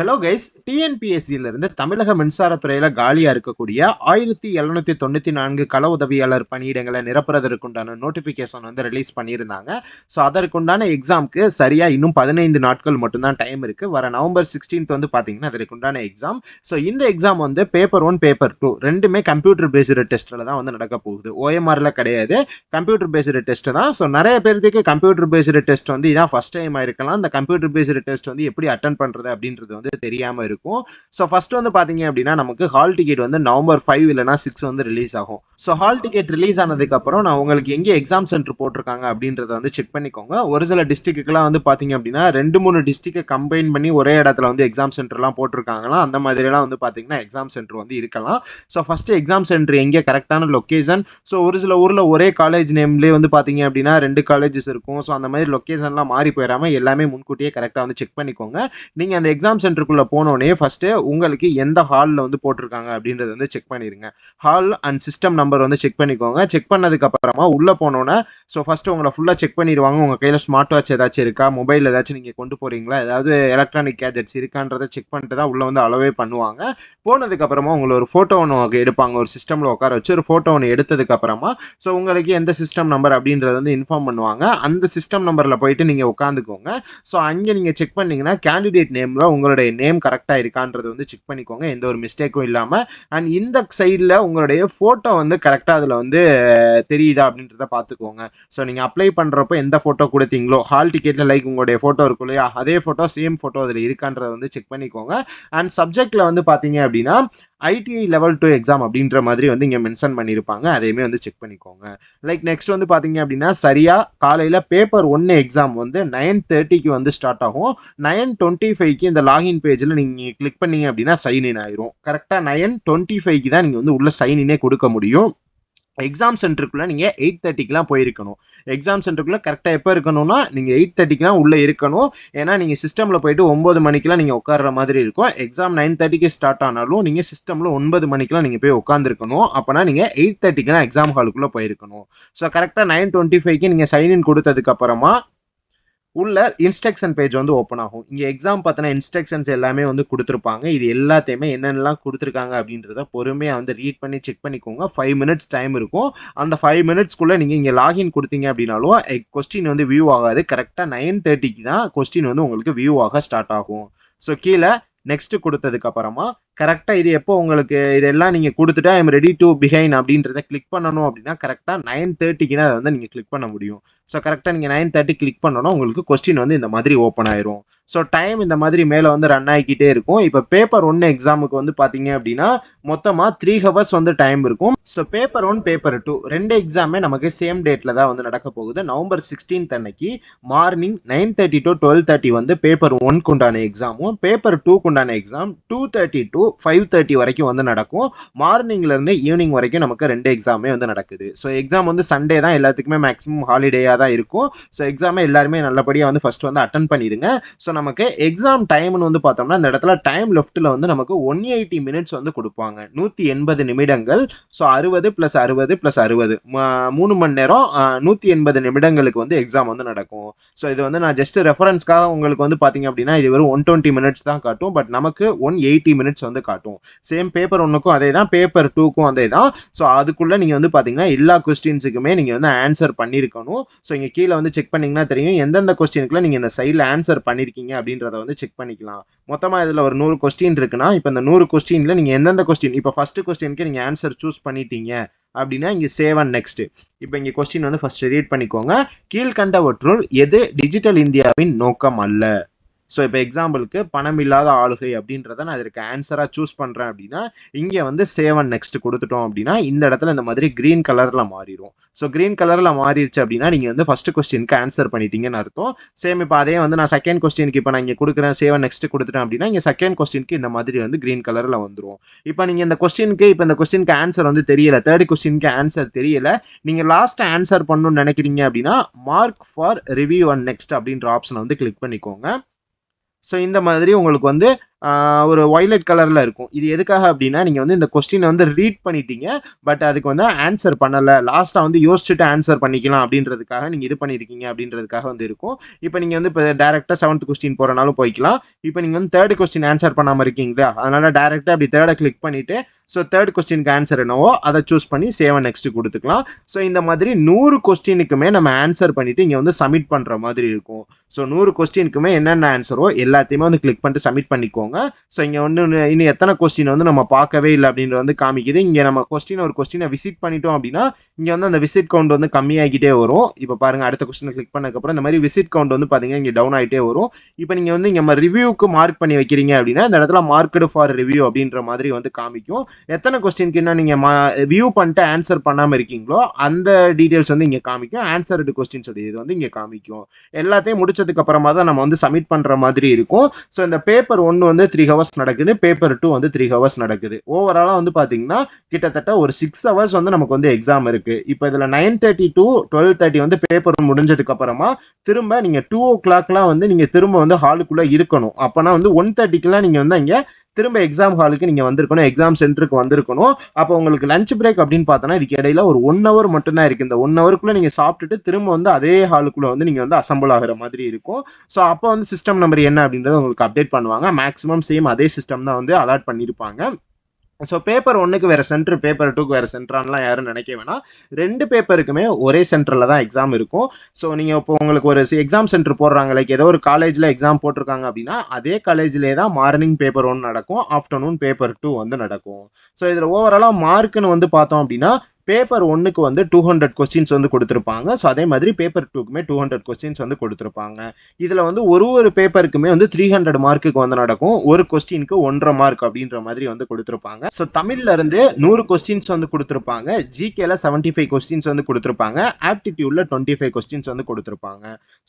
Hello guys டிஎன்பிஎஸ்சியில இருந்து தமிழக மின்சாரத்துறையில காலியா இருக்கக்கூடிய ஆயிரத்தி எழுநூத்தி தொண்ணூத்தி நான்கு கள உதவியாளர் பணியிடங்களை நிரப்புறதற்குண்டான நோட்டிஃபிகேஷன் வந்து ரிலீஸ் பண்ணியிருந்தாங்க. ஸோ அதற்குண்டான எக்ஸாம்க்கு சரியா இன்னும் பதினைந்து நாட்கள் மட்டும்தான் டைம் இருக்கு. வர நவம்பர் சிக்ஸ்டீன்த் வந்து பாத்தீங்கன்னா அதற்குண்டான எக்ஸாம் ஸோ இந்த எக்ஸாம் வந்து பேப்பர் ஒன் பேப்பர் டூ ரெண்டுமே கம்ப்யூட்டர் பேஸ்டு டெஸ்ட்ல தான் வந்து நடக்க போகுது. ஓஎம்ஆரில் கிடையாது. கம்ப்யூட்டர் பேஸ்டு டெஸ்ட் தான். ஸோ நிறைய பேருக்கு கம்ப்யூட்டர் பேஸ்டு டெஸ்ட் வந்து இதான் ஃபஸ்ட் டைம் ஆயிருக்கலாம் இந்த கம்ப்யூட்டர் பேஸ்டு டெஸ்ட் வந்து எப்படி அட்டன் பண்றது அப்படின்றது வந்து தெரியாம இருக்கும். ஸோ ஃபர்ஸ்ட் வந்து பாத்தீங்க அப்படின்னா நமக்கு ஹால் டிக்கெட் வந்து நவம்பர் ஃபைவ் இல்லைனா சிக்ஸ் வந்து ரிலீஸ் ஆகும். ஸோ ஹால் டிக்கெட் ரிலீஸ் ஆனதுக்கு அப்புறம் நான் உங்களுக்கு எங்கே எக்ஸாம் சென்டர் போட்டிருக்காங்க அப்படின்றத வந்து செக் பண்ணிக்கோங்க. ஒரு சில டிஸ்ட்ரிக்ட்டுக்கெல்லாம் வந்து பாத்தீங்க அப்படின்னா ரெண்டு மூணு டிஸ்ட்ரிக்டை கம்பைன் பண்ணி ஒரே இடத்துல வந்து எக்ஸாம் சென்டர்லாம் போட்டிருக்காங்களா அந்த மாதிரிலாம் வந்து பாத்தீங்கன்னா எக்ஸாம் சென்டர் வந்து இருக்கலாம். ஸோ ஃபர்ஸ்ட் எக்ஸாம் சென்டர் எங்கே கரெக்டான லொக்கேஷன் ஸோ ஒரு சில ஊரில் ஒரே காலேஜ் நேம்லேயே வந்து பார்த்தீங்க அப்படின்னா ரெண்டு காலேஜஸ் இருக்கும். ஸோ அந்த மாதிரி லொக்கேஷன்லாம் மாறி போயிடாம எல்லாமே முன்கூட்டியே கரெக்டாக வந்து செக் பண்ணிக்கோங்க. நீங்கள் அந்த எக்ஸாம் சென்டருக்குள்ளே போனோடனே ஃபஸ்ட்டு உங்களுக்கு எந்த ஹாலில் வந்து போட்டிருக்காங்க அப்படின்றத வந்து செக் பண்ணிடுங்க ஹால் அண்ட் சிஸ்டம் நம்பர் வந்து செக் பண்ணிக்கோங்க. செக் பண்ணதுக்கப்புறமா உள்ளே போனோன்னே ஸோ ஃபஸ்ட்டு உங்களை ஃபுல்லாக செக் பண்ணிடுவாங்க. உங்கள் கையில் ஸ்மார்ட் வாட்ச் ஏதாச்சும் இருக்கா? மொபைல் ஏதாச்சும் நீங்கள் கொண்டு போகிறீங்களா ஏதாவது எலக்ட்ரானிக் கேஜெட்ஸ் இருக்கான்றதை செக் பண்ணிட்டு தான் உள்ளே வந்து அளவே பண்ணுவாங்க. போனதுக்கப்புறமா உங்களை ஒரு ஃபோட்டோ ஒன்று எடுப்பாங்க. ஒரு சிஸ்டமில் உட்கார வச்சு ஒரு ஃபோட்டோ ஒன்று எடுத்ததுக்கப்புறமா ஸோ உங்களுக்கு எந்த சிஸ்டம் நம்பர் அப்படின்றத வந்து இன்ஃபார்ம் பண்ணுவாங்க. அந்த சிஸ்டம் நம்பரில் போயிட்டு நீங்கள் உட்காந்துக்கோங்க. ஸோ அங்கே நீங்கள் செக் பண்ணீங்கன்னா கேண்டிடேட் நேமில் உங்களுடைய நேம் கரெக்டாக இருக்கான்றது வந்து செக் பண்ணிக்கோங்க. எந்த ஒரு மிஸ்டேக்கும் இல்லாமல் அண்ட் இந்த சைடில் உங்களுடைய ஃபோட்டோ வந்து கரெக்டாக அதில் வந்து தெரியுதா அப்படின்றத பார்த்துக்கோங்க. ஸோ நீங்கள் அப்ளை பண்ணுறப்போ எந்த ஃபோட்டோ கொடுத்தீங்களோ ஹால் டிக்கெட்டில் லைக் உங்களுடைய ஃபோட்டோ இருக்கும் இல்லையா அதே ஃபோட்டோ சேம் ஃபோட்டோ அதில் இருக்கான்றத வந்து செக் பண்ணிக்கோங்க. அண்ட் சப்ஜெக்டில் வந்து பார்த்தீங்க அப்படின்னா ஐடிஐ லெவல் டூ எக்ஸாம் அப்படின்ற மாதிரி வந்து இங்கே மென்ஷன் பண்ணியிருப்பாங்க அதையுமே வந்து செக் பண்ணிக்கோங்க. லைக் நெக்ஸ்ட் வந்து பார்த்தீங்க அப்படின்னா சரியாக காலையில் பேப்பர் ஒன்று எக்ஸாம் வந்து நைன் தேர்ட்டிக்கு வந்து ஸ்டார்ட் ஆகும். நைன் டுவெண்ட்டி ஃபைவ்க்கு இந்த லாகின் பேஜில் நீங்கள் கிளிக் பண்ணீங்க அப்படின்னா சைன் இன் ஆயிரும். கரெக்டாக நைன் டுவெண்ட்டி ஃபைவ்க்கு தான் நீங்கள் வந்து உள்ள சைனினே கொடுக்க முடியும். எக்ஸாம் சென்டருக்குள்ளே நீங்கள் எயிட் தேர்ட்டிக்கெலாம் போயிருக்கணும். எக்ஸாம் சென்டருக்குள்ளே கரெக்டாக எப்போ இருக்கணும்னா நீங்கள் எயிட் தேர்ட்டிக்கெலாம் உள்ளே இருக்கணும். ஏன்னா நீங்கள் சிஸ்டமில் போயிட்டு ஒம்பது மணிக்கெலாம் நீங்கள் உட்கார்ற மாதிரி இருக்கும். எக்ஸாம் நைன் தேர்ட்டிக்கு ஸ்டார்ட் ஆனாலும் நீங்கள் சிஸ்டமில் ஒன்பது மணிக்கெலாம் நீங்கள் போய் உட்காந்துருக்கணும் அப்போனா நீங்கள் எயிட் தேர்ட்டிக்கெலாம் எக்ஸாம் ஹாலுக்குள்ளே போயிருக்கணும். ஸோ கரெக்டாக நைன் டுவெண்ட்டி ஃபைவ்க்கு நீங்கள் சைன்இன் இன் கொடுத்ததுக்கப்புறமா உள்ள இன்ஸ்ட்ரக்ஷன் பேஜ் வந்து ஓப்பன் ஆகும். இங்கே எக்ஸாம் பார்த்தோன்னா இன்ஸ்ட்ரக்ஷன்ஸ் எல்லாமே வந்து கொடுத்துருப்பாங்க. இது எல்லாத்தையுமே என்னென்னலாம் கொடுத்துருக்காங்க அப்படின்றத பொறுமையாக வந்து ரீட் பண்ணி செக் பண்ணிக்கோங்க. ஃபைவ் மினிட்ஸ் டைம் இருக்கும். அந்த ஃபைவ் மினிட்ஸ்க்குள்ளே நீங்கள் இங்கே லாகின் கொடுத்தீங்க அப்படின்னாலும் கொஸ்டின் வந்து வியூ ஆகாது. கரெக்டாக நைன் தேர்ட்டிக்கு தான் கொஸ்டின் வந்து உங்களுக்கு வியூ ஆக ஸ்டார்ட் ஆகும். ஸோ கீழே நெக்ஸ்ட் கொடுத்ததுக்கு அப்புறமா கரெக்டாக இது எப்போ உங்களுக்கு இதெல்லாம் நீங்கள் கொடுத்துட்டு ஐம் ரெடி டு பிஹைன் அப்படின்றத கிளிக் பண்ணணும் அப்படின்னா கரெக்டாக நைன் தேர்ட்டிக்கு தான் அதை வந்து நீங்கள் கிளிக் பண்ண முடியும். ஸோ கரெக்டாக நீங்கள் நைன் தேர்ட்டி கிளிக் பண்ணணும் உங்களுக்கு கொஸ்டின் வந்து இந்த மாதிரி ஓப்பன் ஆயிரும். ஸோ டைம் இந்த மாதிரி மேலே வந்து ரன் ஆகிக்கிட்டே இருக்கும். இப்போ பேப்பர் ஒன்று எக்ஸாமுக்கு வந்து பார்த்தீங்க அப்படின்னா மொத்தமாக த்ரீ ஹவர்ஸ் வந்து டைம் இருக்கும். So paper one paper two ரெண்டு எக்ஸாமே நமக்கு சேம் டேட்டில் தான் வந்து நடக்க போகுது. நவம்பர் சிக்ஸ்டீன்த் அன்னைக்கு morning nine thirty to twelve thirty வந்து பேப்பர் ஒன்க்கு உண்டான எக்ஸாமும் பேப்பர் டூக்கு உண்டான exam two thirty to five thirty வரைக்கும் வந்து நடக்கும். மார்னிங்லேருந்து ஈவினிங் வரைக்கும் நமக்கு ரெண்டு எக்ஸாமே வந்து நடக்குது. ஸோ எக்ஸாம் வந்து சண்டே தான் எல்லாத்துக்குமே மேக்ஸிமம் ஹாலிடேயாக தான் இருக்கும். ஸோ எக்ஸாமே எல்லாருமே நல்லபடியாக வந்து ஃபர்ஸ்ட் வந்து அட்டன் பண்ணிடுங்க. ஸோ நமக்கு எக்ஸாம் டைம்னு வந்து பார்த்தோம்னா இந்த இடத்துல டைம் லெஃப்ட்டில் வந்து நமக்கு ஒன் எயிட்டி மினிட்ஸ் வந்து கொடுப்பாங்க. நூற்றி எண்பது நிமிடங்கள். ஸோ அறுபது ப்ளஸ் அறுபது ப்ளஸ் அறுபது. மூணு மணி நேரம் நூற்றி எண்பது நிமிடங்களுக்கு வந்து எக்ஸாம் வந்து நடக்கும். ஸோ இது வந்து நான் ஜஸ்ட் ரெஃபரன்ஸ்க்காக உங்களுக்கு வந்து பார்த்தீங்க அப்படின்னா இது வெறும் ஒன் டுவெண்ட்டி மினிட்ஸ் தான் காட்டும். பட் நமக்கு ஒன் எயிட்டி மினிட்ஸ் வந்து காட்டும். சேம் பேப்பர் ஒன்றுக்கும் அதே தான் பேப்பர் டூக்கும் அதே தான் ஸோ அதுக்குள்ளே நீங்கள் வந்து பார்த்தீங்கன்னா எல்லா கொஸ்டின்ஸுக்குமே நீங்கள் வந்து ஆன்சர் பண்ணியிருக்கணும் ஸோ இங்கே கீழே வந்து செக் பண்ணீங்கன்னா தெரியும் எந்தெந்த கொஸ்டினுக்குள்ள நீங்கள் இந்த சைடில் ஆன்சர் பண்ணியிருக்கீங்க அப்படின்றத வந்து செக் பண்ணிக்கலாம். மொத்தமாக இதில் ஒரு நூறு கொஸ்டின் இருக்குன்னா இப்போ இந்த நூறு கொஸ்டினில் நீங்கள் எந்தெந்த கொஸ்டின் இப்போ ஃபஸ்ட்டு கொஸ்டினுக்கு நீங்கள் ஆன்சர் சூஸ் பண்ணிட்டீங்க அப்படின்னா இங்கே சேவ் அண்ட் நெக்ஸ்ட் இப்போ இங்கே கொஸ்டின் வந்து ஃபர்ஸ்ட் ரீட் பண்ணிக்கோங்க. கீழ்கண்டவற்றுள் எது டிஜிட்டல் இந்தியாவின் நோக்கம் அல்ல? ஸோ இப்போ எக்ஸாம்பிளுக்கு பணம் இல்லாத ஆளுகை அப்படின்றத நான் இதற்கு ஆன்சராக சூஸ் பண்ணுறேன் அப்படின்னா இங்கே வந்து சேவன் நெக்ஸ்ட் கொடுத்துட்டோம் அப்படின்னா இந்த இடத்துல இந்த மாதிரி க்ரீன் கலரில் மாறிடும் ஸோ க்ரீன் கலரில் மாறிடுச்சு அப்படின்னா நீங்கள் வந்து ஃபஸ்ட்டு கொஸ்டினுக்கு ஆன்சர் பண்ணிட்டீங்கன்னு அர்த்தம். சேம் இப்போ அதே வந்து நான் செகண்ட் கொஸ்டினுக்கு இப்போ நான் இங்கே கொடுக்குறேன் சேவன் நெக்ஸ்ட் கொடுத்துட்டேன் அப்படின்னா இங்கே செகண்ட் கொஸ்டினுக்கு இந்த மாதிரி வந்து க்ரீன் கலரில் வந்துடும் இப்போ நீங்கள் இந்த கொஸ்டினுக்கு இப்போ இந்த கொஸ்டினுக்கு ஆன்சர் வந்து தெரியல தேர்ட் கொஸ்டினுக்கு ஆன்சர் தெரியல நீங்கள் லாஸ்ட் ஆன்சர் பண்ணணும்னு நினைக்கிறீங்க அப்படின்னா mark for review and next அப்படின்ற ஆப்ஷனை வந்து கிளிக் பண்ணிக்கோங்க. ஸோ இந்த மாதிரி உங்களுக்கு வந்து ஒரு ஒய்லட் கலரில் இருக்கும். இது எதுக்காக அப்படின்னா நீங்கள் வந்து இந்த கொஸ்டினை வந்து ரீட் பண்ணிட்டீங்க பட் அதுக்கு வந்து ஆன்சர் பண்ணலை. லாஸ்ட்டாக வந்து யோசிச்சுட்டு ஆன்சர் பண்ணிக்கலாம் அப்படின்றதுக்காக நீங்கள் இது பண்ணியிருக்கீங்க அப்படின்றதுக்காக வந்து இருக்கும். இப்போ நீங்கள் வந்து இப்போ டேரெக்டாக செவன்த் கொஸ்டின் போகிறனாலும் போய்க்கலாம். இப்போ நீங்கள் வந்து தேர்ட் கொஸ்டின் ஆன்சர் பண்ணாமல் இருக்கீங்களா? அதனால் டேரெக்டாக அப்படி தேர்டை கிளிக் பண்ணிவிட்டு ஸோ தேர்ட் கொஸ்டினுக்கு ஆன்சர் என்னவோ அதை சூஸ் பண்ணி சேவை நெக்ஸ்ட் கொடுத்துக்கலாம். ஸோ இந்த மாதிரி நூறு கொஸ்டினுக்குமே நம்ம ஆன்சர் பண்ணிவிட்டு இங்கே வந்து சப்மிட் பண்ணுற மாதிரி இருக்கும். ஸோ நூறு கொஸ்டினுக்குமே என்னென்ன ஆன்சரோ எல்லாத்தையுமே வந்து கிளிக் பண்ணிட்டு சப்மிட் பண்ணிக்கோங்க. ஸோ இங்க வந்து இன்னும் எத்தனை கொஸ்டின் வந்து நம்ம பார்க்கவே இல்லை அப்படின்றது வந்து காமிக்குது. இங்க நம்ம கொஸ்டின் ஒரு கொஸ்டினை விசிட் பண்ணிட்டோம் அப்படின்னா இங்க வந்து அந்த விசிட் கவுண்ட் வந்து கம்மியாகிட்டே வரும். இப்போ பாருங்க அடுத்த கொஸ்டினை கிளிக் பண்ணக்கப்புறம் இந்த மாதிரி விசிட் கவுண்ட் வந்து பாத்தீங்கன்னா இங்க டவுன் ஆகிட்டே வரும். இப்போ நீங்க வந்து இங்க ரிவ்யூக்கு மார்க் பண்ணி வைக்கிறீங்க அப்படின்னா இந்த இடத்துல மார்க்கெடு ஃபார் ரிவ்யூ அப்படின்ற மாதிரி வந்து காமிக்கும். எத்தனை கொஸ்டினுக்கு என்ன நீங்க வியூ பண்ணிட்டு ஆன்சர் பண்ணாம இருக்கீங்களோ அந்த டீட்டெயில்ஸ் வந்து இங்க காமிக்கும். ஆன்சர்டு கொஸ்டின்ஸ் இது வந்து இங்க காமிக்கும். எல்லாத்தையும் முடிச்சதுக்கு அப்புறமா தான் நம்ம வந்து சப்மிட் பண்ற மாதிரி இருக்கும். ஸோ இந்த பேப்பர் ஒன்று வந்து த்ரீ ஹவர்ஸ் நடக்குது பேப்பர் டூ வந்து த்ரீ ஹவர்ஸ் நடக்குது. ஓவராலா வந்து பாத்தீங்கன்னா கிட்டத்தட்ட ஒரு சிக்ஸ் ஹவர்ஸ் வந்து நமக்கு வந்து எக்ஸாம் இருக்கு. இப்போ இதில் nine thirty to twelve thirty வந்து பேப்பர் முடிஞ்சதுக்கு அப்புறமா திரும்ப நீங்கள் டூ ஓ கிளாக்லாம் வந்து நீங்கள் திரும்ப வந்து ஹாலுக்குள்ளே இருக்கணும். அப்போனா வந்து ஒன் தேர்ட்டிக்கெலாம் நீங்கள் வந்து அங்கே திரும்ப எக்ஸாம் ஹாலுக்கு நீங்க வந்திருக்கணும் எக்ஸாம் சென்டருக்கு வந்திருக்கணும். அப்போ உங்களுக்கு லஞ்ச் பிரேக் அப்படின்னு பார்த்தோன்னா இதுக்கு இடையில ஒரு ஒன் ஹவர் மட்டும்தான் இருக்குது இருக்கு. இந்த ஒன் ஹவருக்குள்ள நீங்க சாப்பிட்டுட்டு திரும்ப வந்து அதே ஹாலுக்குள்ள வந்து நீங்க வந்து அசம்பிள் ஆகிற மாதிரி இருக்கும். ஸோ அப்போ வந்து சிஸ்டம் நம்பர் என்ன அப்படின்றத உங்களுக்கு அப்டேட் பண்ணுவாங்க. மேக்ஸிமம் சேம் அதே சிஸ்டம் தான் வந்து அலாட் பண்ணியிருப்பாங்க. ஸோ பேப்பர் ஒன்றுக்கு வேறு சென்டர் பேப்பர் டூக்கு வேற சென்டரான்லாம் யாரும் நினைக்க வேணாம். ரெண்டு பேப்பருக்குமே ஒரே சென்டரில் தான் எக்ஸாம் இருக்கும். ஸோ நீங்கள் இப்போ உங்களுக்கு ஒரு எக்ஸாம் சென்டர் போடுறாங்க. லைக் ஏதோ ஒரு காலேஜில் எக்ஸாம் போட்டிருக்காங்க அப்படின்னா அதே காலேஜ்லேயே தான் மார்னிங் பேப்பர் ஒன்று நடக்கும் ஆஃப்டர்நூன் பேப்பர் டூ வந்து நடக்கும். ஸோ இதில் ஓவராலாக மார்க்குன்னு வந்து பார்த்தோம் அப்படின்னா பேப்பர் ஒன்றுக்கு வந்து டூ ஹண்ட்ரட் கொஸ்டின்ஸ் வந்து கொடுத்துருப்பாங்க. ஸோ அதே மாதிரி பேப்பர் டூக்குமே டூ ஹண்ட்ரட் கொஸ்டின்ஸ் வந்து கொடுத்துருப்பாங்க. இதில் வந்து ஒரு ஒரு பேப்பருக்குமே வந்து த்ரீ ஹண்ட்ரட் மார்க்குக்கு வந்து நடக்கும். ஒரு கொஸ்டினுக்கு ஒன்றரை மார்க் அப்படின்ற மாதிரி வந்து கொடுத்துருப்பாங்க. ஸோ தமிழ்ல இருந்து நூறு கொஸ்டின்ஸ் வந்து கொடுத்துருப்பாங்க. ஜிகேல செவன்டி ஃபைவ் கொஸ்டின்ஸ் வந்து கொடுத்துருப்பாங்க. ஆப்டிடியூட்ல டுவெண்ட்டி ஃபைவ் கொஸ்டின்ஸ் வந்து கொடுத்துருப்பாங்க.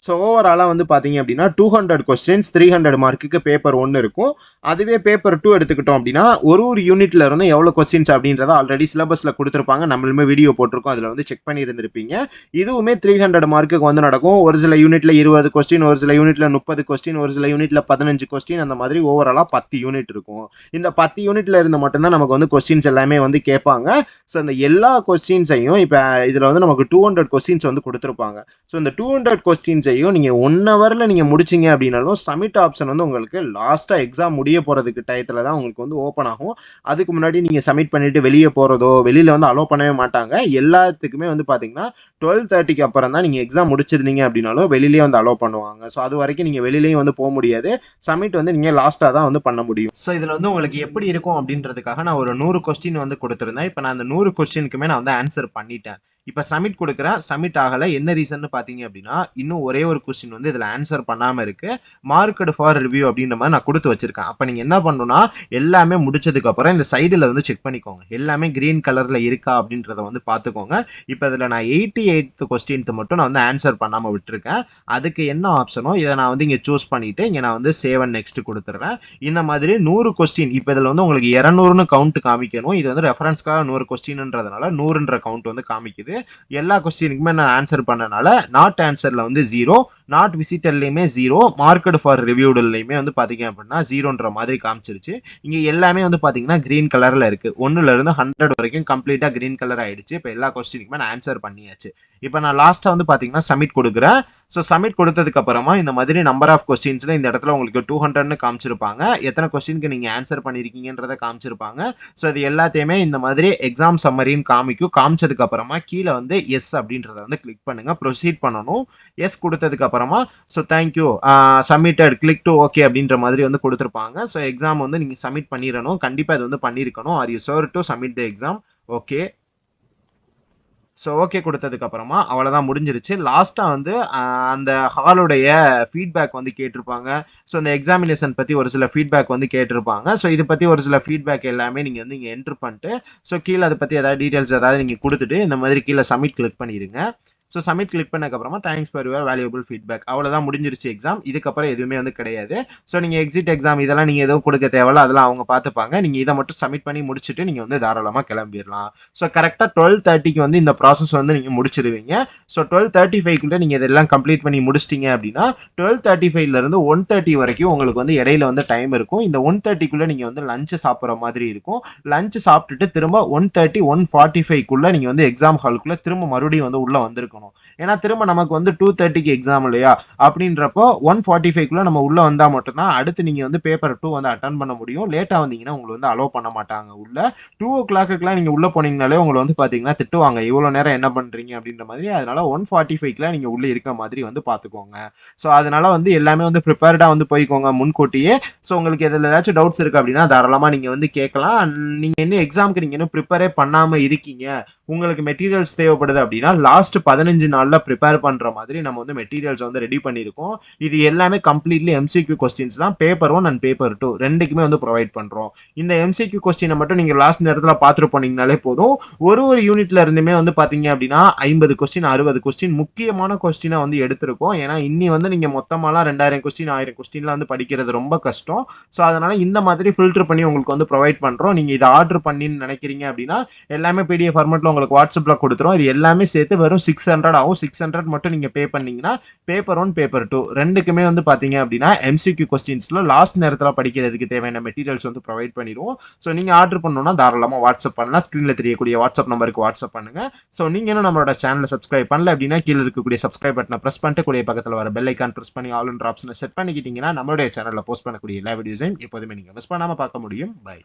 ஸோ ஓவராலாக வந்து பார்த்தீங்க அப்படின்னா two hundred questions three hundred மார்க்குக்கு பேப்பர் ஒன்று இருக்கும். அதுவே பேப்பர் டூ எடுத்துக்கிட்டோம் அப்படின்னா ஒரு ஒரு யூனிட்ல இருந்து எவ்வளோ கொஸ்டின்ஸ் அப்படின்றத ஆல்ரெடி சிலபஸில் கொடுத்துருப்பாங்க. நம்ம நம்மளுமே வீடியோ போட்டிருக்கோம். அதில் வந்து செக் பண்ணி இருந்திருப்பீங்க இதுவுமே த்ரீ ஹண்ட்ரட் மார்க்குக்கு வந்து நடக்கும். ஒரு சில யூனிட்ல இருபது கொஸ்டின் ஒரு சில யூனிட்ல முப்பது கொஸ்டின் ஒரு சில யூனிட்ல பதினஞ்சு கொஸ்டின் அந்த மாதிரி ஓவராலாக பத்து யூனிட் இருக்கும். இந்த பத்து யூனிட்ல இருந்து மட்டும்தான் நமக்கு வந்து கொஸ்டின்ஸ் எல்லாமே வந்து கேட்பாங்க. ஸோ அந்த எல்லா கொஸ்டின்ஸையும் இப்போ இதில் வந்து நமக்கு டூ ஹண்ட்ரட் கொஸ்டின்ஸ் வந்து கொடுத்துருப்பாங்க. ஸோ இந்த டூ ஹண்ட்ரட் கொஸ்டின்ஸையும் நீங்கள் ஒன் ஹவரில் நீங்கள் முடிச்சிங்க அப்படின்னாலும் சப்மிட் ஆப்ஷன் வந்து உங்களுக்கு லாஸ்ட்டாக எக்ஸாம் முடிய போகிறதுக்கு டயத்தில் தான் உங்களுக்கு வந்து ஓப்பன் ஆகும். அதுக்கு முன்னாடி நீங்கள் சப்மிட் பண்ணிட்டு வெளியே போகிறதோ வெளியில் வந்து அலோவ் பண்ணவே மாட்டாங்க. எல்லாத்துக்குமே வந்து பார்த்தீங்கன்னா டுவெல் தேர்ட்டிக்கு அப்புறம் தான் நீங்கள் எக்ஸாம் முடிச்சிருந்தீங்க அப்படின்னாலும் வெளியிலேயே வந்து அலோவ் பண்ணுவாங்க. ஸோ அது வரைக்கும் நீங்கள் வெளியிலேயும் வந்து போக முடியாது. சப்மிட் வந்து நீங்கள் லாஸ்ட்டாக தான் வந்து பண்ண முடியும். ஸோ இதில் வந்து உங்களுக்கு எப்படி இருக்கும் அப்படின்றதுக்காக நான் ஒரு நூறு கொஸ்டின் வந்து கொடுத்துருந்தேன். இப்போ நான் அந்த நூறு கொஸ்டினுக்குமே நான் வந்து ஆன்சர் பண்ணிட்டேன். இப்போ சப்மிட் கொடுக்குறேன் சப்மிட் ஆகலை என்ன ரீசன் பார்த்தீங்க அப்படின்னா இன்னும் ஒரே ஒரு கொஸ்டின் வந்து இதில் ஆன்சர் பண்ணாமல் இருக்கு. மார்க்கெட் ஃபார் ரிவ்யூ அப்படின்ற மாதிரி நான் கொடுத்து வச்சிருக்கேன். அப்போ நீங்கள் என்ன பண்ணணும்னா எல்லாமே முடிச்சதுக்கு அப்புறம் இந்த சைடில் வந்து செக் பண்ணிக்கோங்க. எல்லாமே கிரீன் கலரில் இருக்கா அப்படின்றத வந்து பார்த்துக்கோங்க இப்போ இதில் நான் எயிட்டி எயிட் கொஸ்டின்த்து மட்டும் நான் வந்து ஆன்சர் பண்ணாமல் விட்டுருக்கேன். அதுக்கு என்ன ஆப்ஷனோ இதை நான் வந்து இங்கே சூஸ் பண்ணிட்டு இங்கே நான் வந்து சேவ் அண்ட் நெக்ஸ்ட் கொடுத்துட்றேன் இந்த மாதிரி நூறு கொஸ்டின் இப்போ இதில் வந்து உங்களுக்கு இரநூறுன்னு கவுண்ட் காமிக்கணும். இது வந்து ரெஃபரன்ஸ்க்காக நூறு கொஸ்டின்ன்றதுனால நூறுன்ற கவுண்ட் வந்து காமிக்குது. எல்லா கொஸ்டினுக்குமே நான் ஆன்சர் பண்ணனால நாட் ஆன்சர்ல வந்து ஜீரோ நாட் விசிட்டர்லையுமே ஜீரோ மார்க்கெட் ஃபார் ரிவ்யூடுலையுமே வந்து பார்த்தீங்க அப்படின்னா ஜீரோன்ற மாதிரி காமிச்சிருச்சு. இங்கே எல்லாமே வந்து பார்த்தீங்கன்னா க்ரீன் கலரில் இருக்கு. ஒன்றுலேருந்து ஹண்ட்ரட் வரைக்கும் கம்ப்ளீட்டாக க்ரீன் கலர் ஆயிடுச்சு. இப்போ எல்லா கொஸ்டினுக்குமே நான் ஆன்சர் பண்ணியாச்சு. இப்போ நான் லாஸ்ட்டாக வந்து பார்த்தீங்கன்னா சப்மிட் கொடுக்குறேன். ஸோ சப்மிட் கொடுத்ததுக்கு அப்புறமா இந்த மாதிரி நம்பர் ஆஃப் கொஸ்டின்ஸ்ல இந்த இடத்துல உங்களுக்கு டூ ஹண்ட்ரட்னு காமிச்சிருப்பாங்க. எத்தனை கொஸ்டினுக்கு நீங்க ஆன்சர் பண்ணிருக்கீங்கன்றத காமிச்சிருப்பாங்க. ஸோ இது எல்லாத்தையுமே இந்த மாதிரி எக்ஸாம் சம்மரின்னு காமிக்கும். காமிச்சதுக்கு அப்புறமா கீழே வந்து எஸ் அப்படின்றத வந்து கிளிக் பண்ணுங்க. ப்ரொசீட் பண்ணணும். எஸ் கொடுத்ததுக்கு அப்புறமா so thank you submitted click to okay அப்படின்ற மாதிரி வந்து கொடுத்துருப்பாங்க. ஸோ எக்ஸாம் வந்து நீங்க சப்மிட் பண்ணிடணும். கண்டிப்பா இது வந்து பண்ணிருக்கணும் are you sure to submit the exam okay so okay கொடுத்ததுக்கு அப்புறமா அவ்வளோதான் முடிஞ்சிருச்சு. லாஸ்ட்டாக வந்து அந்த ஹாலுடைய ஃபீட்பேக் வந்து கேட்டிருப்பாங்க. ஸோ இந்த எக்ஸாமினேஷன் பற்றி ஒரு சில ஃபீட்பேக் வந்து கேட்டிருப்பாங்க. ஸோ இதை பற்றி ஒரு சில ஃபீட்பேக் எல்லாமே நீங்கள் வந்து இங்கே என்ட்ரு பண்ணிட்டு ஸோ கீழே அதை பற்றி ஏதாவது டீட்டெயில்ஸ் ஏதாவது நீங்கள் கொடுத்துட்டு இந்த மாதிரி கீழே சப்மிட் கிளிக் பண்ணிடுங்க. So submit click பண்ணக்கப்புறமா thanks for your valuable feedback அவ்வளோதான் முடிஞ்சிருச்சு எக்ஸாம் இதுக்கப்புறம் எதுவுமே வந்து கிடையாது. ஸோ நீங்கள் எக்ஸிட் எக்ஸாம் இதெல்லாம் நீங்கள் எதுவும் கொடுக்க தேவையில்ல. அதெல்லாம் அவங்க பார்த்துப்பாங்க. நீங்கள் இதை மட்டும் சப்மிட் பண்ணி முடிச்சுட்டு நீங்கள் வந்து தாராளமாக கிளம்பிடலாம். ஸோ கரெக்டாக டுவெல் தேர்ட்டிக்கு வந்து இந்த ப்ராசஸ் வந்து நீங்கள் முடிச்சிடுவீங்க ஸோ டுவெல் தேர்ட்டி ஃபைவ்க்குள்ளே நீங்கள் இதெல்லாம் கம்ப்ளீட் பண்ணி முடிச்சிட்டிங்க அப்படின்னா டுவெல் தேர்ட்டி ஃபைவ்லேருந்து ஒன் தேர்ட்டி வரைக்கும் உங்களுக்கு வந்து இடையில வந்து டைம் இருக்கும். இந்த ஒன் தேர்ட்டிக்குள்ளே நீங்கள் வந்து லஞ்ச் சாப்பிட்ற மாதிரி இருக்கும். லஞ்ச் சாப்பிட்டுட்டு திரும்ப ஒன் தேர்ட்டி ஒன் ஃபார்ட்டி ஃபைவ்க்குள்ளே நீங்கள் வந்து எக்ஸாம் ஹாலுக்குள்ளே திரும்ப மறுபடியும் வந்து உள்ளே வந்திருக்கும் இருக்கணும் ஏன்னா திரும்ப நமக்கு வந்து டூ தேர்ட்டிக்கு எக்ஸாம் இல்லையா? அப்படின்றப்போ ஒன் ஃபார்ட்டி ஃபைவ்க்குள்ளே நம்ம உள்ளே வந்தால் மட்டும்தான் அடுத்து நீங்கள் வந்து பேப்பர் டூ வந்து அட்டன் பண்ண முடியும். லேட்டாக வந்தீங்கன்னா உங்களை வந்து அலோவ் பண்ண மாட்டாங்க உள்ள. டூ ஓ கிளாக்குலாம் நீங்கள் உள்ளே போனீங்கனாலே உங்களை வந்து பார்த்தீங்கன்னா திட்டுவாங்க. இவ்வளோ நேரம் என்ன பண்ணுறீங்க அப்படின்ற மாதிரி. அதனால ஒன் ஃபார்ட்டி ஃபைவ்க்குலாம் நீங்கள் உள்ளே இருக்க மாதிரி வந்து பார்த்துக்கோங்க ஸோ அதனால வந்து எல்லாமே வந்து ப்ரிப்பேர்டாக வந்து போய்க்கோங்க முன்கூட்டியே. ஸோ உங்களுக்கு இதில் ஏதாச்சும் டவுட்ஸ் இருக்குது அப்படின்னா தாராளமாக நீங்கள் வந்து கேட்கலாம். நீங்கள் இன்னும் எக்ஸாமுக்கு நீங்கள் இன்னும் ப்ரிப்பேரே பண்ணாமல் இருக்கீங்க? உங்களுக்கு மெட்டீரியல்ஸ் தேவைப்படுது அப்படின்னா லாஸ்ட் பதினஞ்சு நாளில் ப்ரிப்பேர் பண்ணுற மாதிரி நம்ம வந்து மெட்டீரியல்ஸ் வந்து ரெடி பண்ணியிருக்கோம். இது எல்லாமே கம்ப்ளீட்லி எம்சிக்யூ கொஸ்டின்ஸ் தான். Paper one and paper two ரெண்டுக்குமே வந்து ப்ரொவைட் பண்ணுறோம் இந்த எம்சிக்யூ கொஸ்டினை மட்டும் நீங்கள் லாஸ்ட் நேரத்தில் பார்த்துட்டு போனீங்கனாலே போதும். ஒரு ஒரு யூனிட்ல இருந்துமே வந்து பார்த்தீங்க அப்படின்னா ஐம்பது கொஸ்டின் அறுபது கொஸ்டின் முக்கியமான கொஸ்டினை வந்து எடுத்திருக்கோம். ஏன்னா இன்னி வந்து நீங்கள் மொத்தமாலாம் ரெண்டாயிரம் கொஸ்டின் ஆயிரம் கொஸ்டின்லாம் வந்து படிக்கிறது ரொம்ப கஷ்டம். ஸோ அதனால இந்த மாதிரி ஃபில்டர் பண்ணி உங்களுக்கு வந்து ப்ரொவைட் பண்ணுறோம் நீங்கள் இதை ஆர்டர் பண்ணின்னு நினைக்கிறீங்க அப்படின்னா எல்லாமே பிடிஎஃப் ஃபார்மெட்டில் உங்களுக்கு வாட்ஸ்அப்பில் கொடுத்துரும் இது எல்லாமே சேர்த்து வெறும் சிக்ஸ் ஹண்ட்ரட் ஆகும். சிக்ஸ் ஹண்ட்ரட் மட்டும் நீங்கள் பே பண்ணீங்கன்னா பேப்பர் ஒன் பேப்பர் டூ ரெண்டுக்குமே வந்து பார்த்தீங்க அப்படின்னா எம்சிக்யூ கொஸ்டின்ஸில் லாஸ்ட் நேரத்தில் படிக்கிறதுக்கு தேவையான மெட்டீரியல்ஸ் வந்து ப்ரொவைட் பண்ணிடுவோம். ஸோ நீங்கள் ஆர்டர் பண்ணணும்னா தாராளமாக வாட்ஸ்அப் பண்ணலாம். ஸ்க்ரீனில் தெரியக்கூடிய வாட்ஸ்அப் நம்பருக்கு வாட்ஸ்அப் பண்ணுங்க. ஸோ நீங்கள் என்ன நம்மளோட சேனலை சப்ஸ்கிரைப் பண்ணல அப்படின்னா கீழே இருக்கக்கூடிய சப்ஸ்கிரைப் பட்டனை ப்ரெஸ் பண்ணிட்டு கூடிய பக்கத்தில் வர பெல் ஐக்கான் ப்ரெஸ் பண்ணி ஆல் ஆப்ஷனை செட் பண்ணிக்கிட்டீங்கன்னா நம்மளுடைய சேனலில் போஸ்ட் பண்ணக்கூடிய எல்லா வீடியோஸையும் எப்போதுமே நீங்கள் மிஸ் பண்ணாமல் பார்க்க முடியும். பை